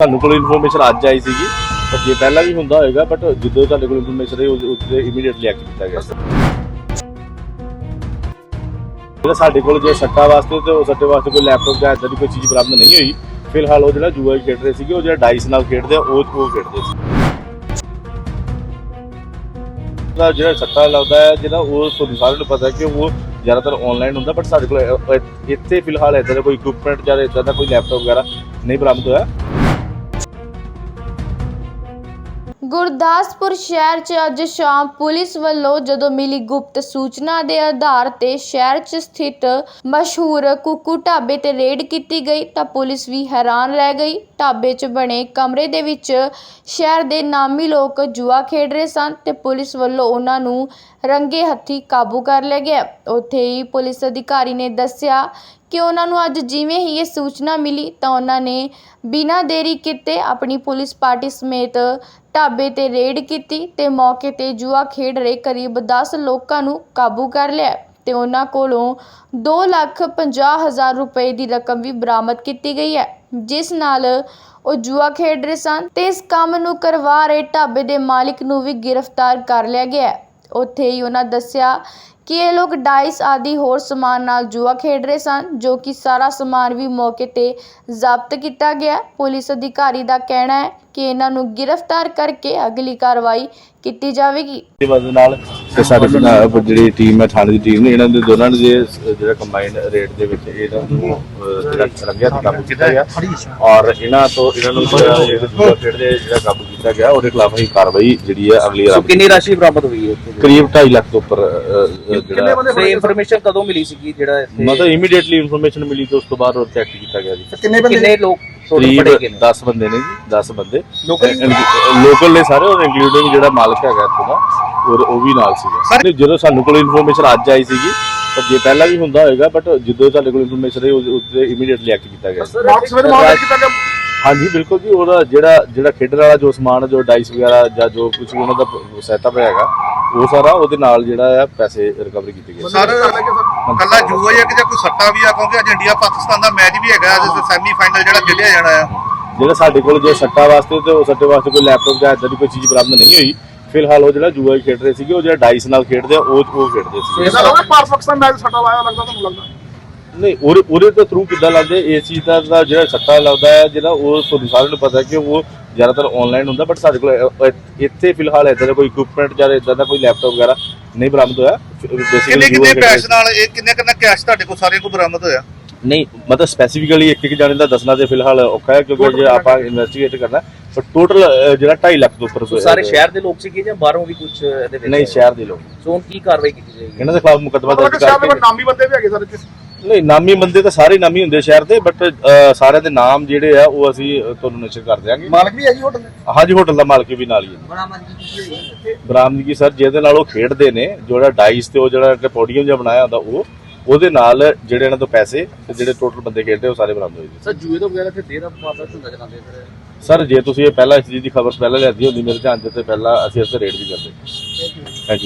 ਤੁਹਾਨੂੰ ਕੋਲ ਇਨਫੋਰਮੇਸ਼ਨ ਅੱਜ ਆਈ ਸੀਗੀ ਪਰ ਜੇ ਪਹਿਲਾਂ ਵੀ ਹੁੰਦਾ ਹੋਏਗਾ ਬਟ ਜਦੋਂ ਤੁਹਾਡੇ ਕੋਲ ਇਨਫੋਰਮੇਸ਼ਨ ਆਈ ਉਸ ਇਮੀਡੀਏਟਲੀ ਐਕਟ ਕੀਤਾ ਗਿਆ ਜਿਹੜਾ ਸਾਡੇ ਕੋਲ ਜੇ ਸੱਟਾ ਵਾਸਤੇ ਤੇ ਉਹ ਸੱਟੇ ਵਾਸਤੇ ਕੋਈ ਲੈਪਟਾਪ ਜਾਂ ਇਦਾਂ ਦੀ ਕੋਈ ਚੀਜ਼ ਬਰਾਮਦ ਨਹੀਂ ਹੋਈ, ਫਿਲਹਾਲ ਉਹ ਜਿਹੜਾ ਜੂਆ ਖੇਡ ਰਹੇ ਸੀਗੇ, ਉਹ ਜਿਹੜਾ ਡਾਈਸ ਨਾਲ ਖੇਡਦੇ ਆ, ਉਹ ਉਹ ਖੇਡਦੇ ਸੀ। ਦਾ ਜਿਹੜਾ ਸੱਟਾ ਲੱਗਦਾ ਹੈ, ਜਿਹੜਾ ਉਹ ਤੁਹਾਨੂੰ ਸਾਰਿਆਂ ਨੂੰ ਪਤਾ ਕਿ ਉਹ ਜ਼ਿਆਦਾਤਰ ਆਨਲਾਈਨ ਹੁੰਦਾ ਬਟ ਸਾਡੇ ਕੋਲ ਇੱਥੇ ਫਿਲਹਾਲ ਇਦਾਂ ਦਾ ਕੋਈ ਇਕਵਿਪਮੈਂਟ ਜਾਂ ਇਦਾਂ ਦਾ ਕੋਈ ਲੈਪਟਾਪ ਵਗੈਰਾ ਨਹੀਂ ਬਰਾਮਦ ਹੋਇਆ। ਗੁਰਦਾਸਪੁਰ ਸ਼ਹਿਰ 'ਚ ਅੱਜ ਸ਼ਾਮ ਪੁਲਿਸ ਵੱਲੋਂ ਜਦੋਂ ਮਿਲੀ ਗੁਪਤ ਸੂਚਨਾ ਦੇ ਆਧਾਰ ਤੇ ਸ਼ਹਿਰ 'ਚ ਸਥਿਤ ਮਸ਼ਹੂਰ ਕੁੱਕੂ ਢਾਬੇ ਤੇ ਰੇਡ ਕੀਤੀ ਗਈ ਤਾਂ ਪੁਲਿਸ ਵੀ ਹੈਰਾਨ ਰਹਿ ਗਈ। ਢਾਬੇ 'ਚ ਬਣੇ ਕਮਰੇ ਦੇ ਵਿੱਚ ਸ਼ਹਿਰ ਦੇ ਨਾਮੀ ਲੋਕ ਜੂਆ ਖੇਡ ਰਹੇ ਸਨ ਤੇ ਪੁਲਿਸ ਵੱਲੋਂ ਉਹਨਾਂ ਨੂੰ ਰੰਗੇ ਹੱਥੀਂ ਕਾਬੂ ਕਰ ਲਿਆ ਗਿਆ। ਉੱਥੇ ਹੀ ਪੁਲਿਸ ਅਧਿਕਾਰੀ ਨੇ ਦੱਸਿਆ ਕਿ ਉਹਨਾਂ ਨੂੰ ਅੱਜ ਜਿਵੇਂ ਹੀ ਇਹ ਸੂਚਨਾ ਮਿਲੀ ਤਾਂ ਉਹਨਾਂ ਨੇ ਬਿਨਾਂ ਦੇਰੀ ਕੀਤੇ ਆਪਣੀ ਪੁਲਿਸ ਪਾਰਟੀ ਸਮੇਤ ਢਾਬੇ ਤੇ ਰੇਡ ਕੀਤੀ ਤੇ ਮੌਕੇ ਤੇ ਜੂਆ ਖੇਡ ਰਹੇ ਕਰੀਬ 10 ਲੋਕਾਂ ਨੂੰ ਕਾਬੂ ਕਰ ਲਿਆ ਤੇ ਉਹਨਾਂ ਕੋਲੋਂ 2 ਲੱਖ 50 ਹਜ਼ਾਰ ਰੁਪਏ ਦੀ ਰਕਮ ਵੀ ਬਰਾਮਦ ਕੀਤੀ ਗਈ ਹੈ, ਜਿਸ ਨਾਲ ਉਹ ਜੂਆ ਖੇਡ ਰਹੇ ਸਨ ਤੇ ਇਸ ਕੰਮ ਨੂੰ ਕਰਵਾ ਰਹੇ ਢਾਬੇ ਦੇ ਮਾਲਿਕ ਨੂੰ ਵੀ ਗ੍ਰਿਫਤਾਰ ਕਰ ਲਿਆ ਗਿਆ ਉੱਥੇ ਹੀ ਉਹਨਾਂ ਦੱਸਿਆ ਕਿ ਇਹ ਲੋਕ ਡਾਈਸ ਆਦਿ ਹੋਰ ਸਮਾਨ ਨਾਲ ਜੂਆ ਖੇਡ ਰਹੇ ਸਨ, ਜੋ ਕਿ ਸਾਰਾ ਸਮਾਨ ਵੀ ਮੌਕੇ ਤੇ ਜ਼ਬਤ ਕੀਤਾ ਗਿਆ। ਪੁਲਿਸ ਅਧਿਕਾਰੀ ਦਾ ਕਹਿਣਾ ਹੈ ਕਿ ਇਹਨਾਂ ਨੂੰ ਗ੍ਰਿਫਤਾਰ ਕਰਕੇ ਅਗਲੀ ਕਾਰਵਾਈ ਕੀਤੀ ਜਾਵੇਗੀ। ਦੀ ਵਜ੍ਹਾ ਨਾਲ ਤੇ ਸਾਡੀ ਪੰਜਾਬ ਜਿਹੜੀ ਟੀਮ ਹੈ ਥਾਣੇ ਦੀ ਟੀਮ ਨੇ ਇਹਨਾਂ ਦੇ ਦੋਨਾਂ ਜੇ ਜਿਹੜਾ ਕੰਬਾਈਨਡ ਰੇਟ ਦੇ ਵਿੱਚ ਇਹਨਾਂ ਨੂੰ ਅਹ, ਜਿਹੜਾ ਰੰਗਿਆ ਤੇ ਕਾਬੂ ਕੀਤਾ ਗਿਆ। ਔਰ ਇਹਨਾਂ ਤੋਂ ਇਹਨਾਂ ਨੂੰ ਜਿਹੜਾ ਇਹ ਖੇਡਦੇ ਜਿਹੜਾ ਕਾਬੂ ਕੀਤਾ ਗਿਆ ਉਹਦੇ ਖਿਲਾਫ ਅਸੀਂ ਕਾਰਵਾਈ ਜਿਹੜੀ ਹੈ ਅਗਲੀ ਸੋ ਆਰੰਭ ਕਿੰਨੀ ਰਾਸ਼ੀ ਬਰਾਮਦ ਹੋਈ ਹੈ ਕਰੀਬ 2.5 ਲੱਖ ਤੋਂ ਉੱਪਰ ਅਹ, ਅਹ, ਜਿਹੜਾ ਇਨਫੋਰਮੇਸ਼ਨ ਕਦੋਂ ਮਿਲੀ ਸੀਗੀ ਜਿਹੜਾ ਇੱਥੇ? ਮਤਲਬ ਇਮੀਡੀਏਟਲੀ ਇਨਫੋਰਮੇਸ਼ਨ ਮਿਲੀ ਤੇ ਉਸ ਤੋਂ ਬਾਅਦ ਉਹ ਚੈੱਕ ਕੀਤਾ ਗਿਆ ਜੀ। ਕਿੰਨੇ ਬੰਦੇ ਕਿੰਨੇ ਲੋਕ ਟੋਟਲ ਕਰੀਬ ਫੜੇ ਗਏ ਨੇ? 10 ਬੰਦੇ ਨੇ ਜੀ 10 ਬੰਦੇ? ਲੋਕਲ ਨੇ ਸਾਰੇ ਔਰ ਇੰਕਲੂਡਿੰਗ ਜਿਹੜਾ ਮਾਲਕ ਹੈਗਾ ਇੱਥੋਂ ਦਾ। ਔਰ ਉਹ ਵੀ ਨਾਲ ਸੀਗਾ। ਨਹੀਂ, ਜਦੋਂ ਸਾਨੂੰ ਕੋਲ ਇਨਫੋਰਮੇਸ਼ਨ ਅੱਜ ਆਈ ਸੀਗੀ ਪਰ ਜੇ ਪਹਿਲਾਂ ਵੀ ਹੁੰਦਾ ਹੋਏਗਾ ਬਟ ਜਦੋਂ ਸਾਡੇ ਕੋਲ ਇਨਫੋਰਮੇਸ਼ਨ ਆਈ ਉਸ ਉੱਤੇ ਇਮੀਡੀਏਟਲੀ ਐਕਟ ਕੀਤਾ ਗਿਆ। ਕੀਤਾ ਹਾਂਜੀ ਬਿਲਕੁਲ ਜੀ ਉਹਦਾ ਜਿਹੜਾ ਜਿਹੜਾ ਖੇਡਣ ਵਾਲਾ ਜੋ ਸਮਾਨ ਜੋ ਡਾਈਸ ਵਗੈਰਾ ਜਾਂ ਜੋ ਕੁਝ ਉਹਨਾਂ ਦਾ ਸੈਟਅਪ ਹੈਗਾ ਉਹ ਸਾਰਾ ਉਹਦੇ ਨਾਲ ਜਿਹੜਾ ਆ ਪੈਸੇ ਰਿਕਵਰੀ ਕੀਤੇ ਗਏ। ਸਰ ਕੱਲਾ ਜੂਆ ਹੀ ਆ ਕਿ ਜਾਂ ਕੋਈ ਸੱਟਾ ਵੀ ਆ ਕਿਉਂਕਿ ਅੱਜ ਇੰਡੀਆ ਪਾਕਿਸਤਾਨ ਦਾ ਮੈਚ ਵੀ ਹੈਗਾ ਜਿਸ ਸੈਮੀ ਫਾਈਨਲ ਜਿਹੜਾ ਖੇਡਿਆ ਜਾਣਾ ਆ। ਜਿਹੜਾ ਸਾਡੇ ਕੋਲ ਜੇ ਸੱਟਾ ਵਾਸਤੇ ਤੇ ਉਹ ਸੱਟੇ ਵਾਸਤੇ ਕੋਈ ਲੈਪਟਾਪ ਜਾਂ ਇਦਾਂ ਦੀ ਕੋਈ ਚੀਜ਼ ਬਰਾਮਦ ਨਹੀਂ ਹੋਈ ਫਿਲਹਾਲ ਉਹ ਜਿਹੜਾ ਜੂਆ ਖੇਡ ਰਹੇ ਸੀਗੇ ਉਹ ਜਿਹੜਾ ਡਾਈਸ ਨਾਲ ਖੇਡਦੇ ਆ ਉਹ ਉਹ ਖੇਡਦੇ ਸੀ। ਇਹਦਾ ਲੱਗਦਾ ਭਾਰਤ ਪਾਕਿਸਤਾਨ ਮੈਚ ਸੱਟਾ ਲਾਇਆ ਲੱਗਦਾ ਤੁਹਾਨੂੰ ਲੱਗਦਾ? ਨਹੀਂ ਉਹਦੇ ਉਹਦੇ ਤੋਂ ਥਰੂ ਕਿੱਦਾਂ ਲੱਗਦੇ? ਇਸ ਚੀਜ਼ ਦਾ ਦਾ ਜਿਹੜਾ ਸੱਟਾ ਲੱਗਦਾ ਹੈ ਜਿਹੜਾ ਉਹ ਤੁਹਾਨੂੰ ਸਾਰਿਆਂ ਨੂੰ ਪਤਾ ਹੈ ਕਿ ਉਹ ਜ਼ਿਆਦਾਤਰ ਆਨਲਾਈਨ ਹੁੰਦਾ ਬਟ ਸਾਡੇ ਕੋਲ ਇੱਥੇ ਫਿਲਹਾਲ ਇਦਾਂ ਦਾ ਕੋਈ ਇਕਵਿਪਮੈਂਟ ਜਾਂ ਇਦਾਂ ਦਾ ਕੋਈ ਲੈਪਟਾਪ ਵਗੈਰਾ ਨਹੀਂ ਬਰਾਮਦ ਹੋਇਆ। ਕਿੰਨੇ ਕਿੰਨੇ ਕੈਸ਼ ਨਾਲ ਇਹ ਕਿੰਨੇ ਕਿੰਨਾ ਕੈਸ਼ ਤੁਹਾਡੇ ਕੋਲ ਸਾਰਿਆਂ ਕੋਲ ਬਰਾਮਦ ਹੋਇਆ? ਨਹੀਂ ਮਤਲਬ ਸਪੈਸੀਫਿਕਲੀ ਇੱਕ ਇੱਕ ਜਾਣੇ ਦਾ ਦੱਸਣਾ ਤੇ ਫਿਲਹਾਲ ਔਖਾ ਹੈ ਕਿਉਂਕਿ ਜੇ ਆਪਾਂ ਇਨਵੈਸਟੀਗੇਟ ਕਰਨਾ ਪਰ ਟੋਟਲ ਜਿਹੜਾ 2.5 ਲੱਖ ਤੋਂ ਉੱਪਰ ਸੋ ਸਾਰੇ ਸ਼ਹਿਰ ਦੇ ਲੋਕ ਸੀਗੇ ਜਾਂ ਬਾਹਰੋਂ ਵੀ ਕੁਝ ਇਹਦੇ ਵਿੱਚ ਨਹੀਂ ਸ਼ਹਿਰ ਦੇ ਲੋਕ। ਸੋ ਹੁਣ ਕੀ ਕਾਰਵਾਈ ਕੀਤੀ ਜਾਏਗੀ? ਇਹਨਾਂ ਦੇ ਖਿਲਾਫ ਮੁਕੱਦਮਾ ਦਰਜ ਕਿ ਸ਼ਾਇਦ ਕਰਕੇ ਨਾਮੀ ਬੰਦੇ ਵੀ ਹੈਗੇ ਸਰ ਇੱਥੇ? ਨਹੀਂ ਨਾਮੀ ਬੰਦੇ ਤਾਂ ਸਾਰੇ ਨਾਮੀ ਹੁੰਦੇ ਸ਼ਹਿਰ ਦੇ ਬਟ ਸਾਰਿਆਂ ਦੇ ਨਾਮ ਜਿਹੜੇ ਆ ਉਹ ਅਸੀਂ ਤੁਹਾਨੂੰ ਨਸ਼ਰ ਕਰ ਦਿਆਂਗੇ। ਮਾਲਕ ਵੀ ਹੈ ਜੀ ਹੋਟਲ ਦੇ? ਹਾਂਜੀ ਹੋਟਲ ਦਾ ਮਾਲਕ ਵੀ ਨਾਲ ਹੀ ਹੈ। ਬਰਾਮਦਗੀ ਸਰ ਜਿਹਦੇ ਨਾਲ ਉਹ ਖੇਡਦੇ ਨੇ ਜਿਹੜਾ ਡਾਈਸ ਤੇ ਉਹ ਜਿਹੜਾ ਪੋਡੀਅਮ ਜਿਹਾ ਬਣਾਇਆ ਹੁੰਦਾ ਉਹ ਉਹਦੇ ਨਾਲ ਜਿਹੜੇ ਇਹਨਾਂ ਤੋਂ ਪੈਸੇ ਤੇ ਜਿਹੜੇ ਟੋਟਲ ਬੰਦੇ ਖੇਡਦੇ ਉਹ ਸਾਰੇ ਬਰਾਮਦ ਹੋਏ ਜੀ ਸਰ ਜੂਏ ਤੋਂ ਵਗੈਰਾ ਤੇ ਦੇਰ ਮਾਮਲਾ ਹੁੰਦਾ ਜਨਾਦੇ ਫਿਰ? ਸਰ ਜੇ ਤੁਸੀਂ ਇਹ ਪਹਿਲਾਂ ਇਸ ਚੀਜ਼ ਦੀ ਖਬਰ ਪਹਿਲਾਂ ਲਿਆਦੀ ਹੁੰਦੀ ਮੇਰੇ ਧਿਆਨ ਤੇ ਪਹਿਲਾਂ ਅਸੀਂ ਇਸ ਤੇ ਰੇਡ ਵੀ ਕਰਦੇ।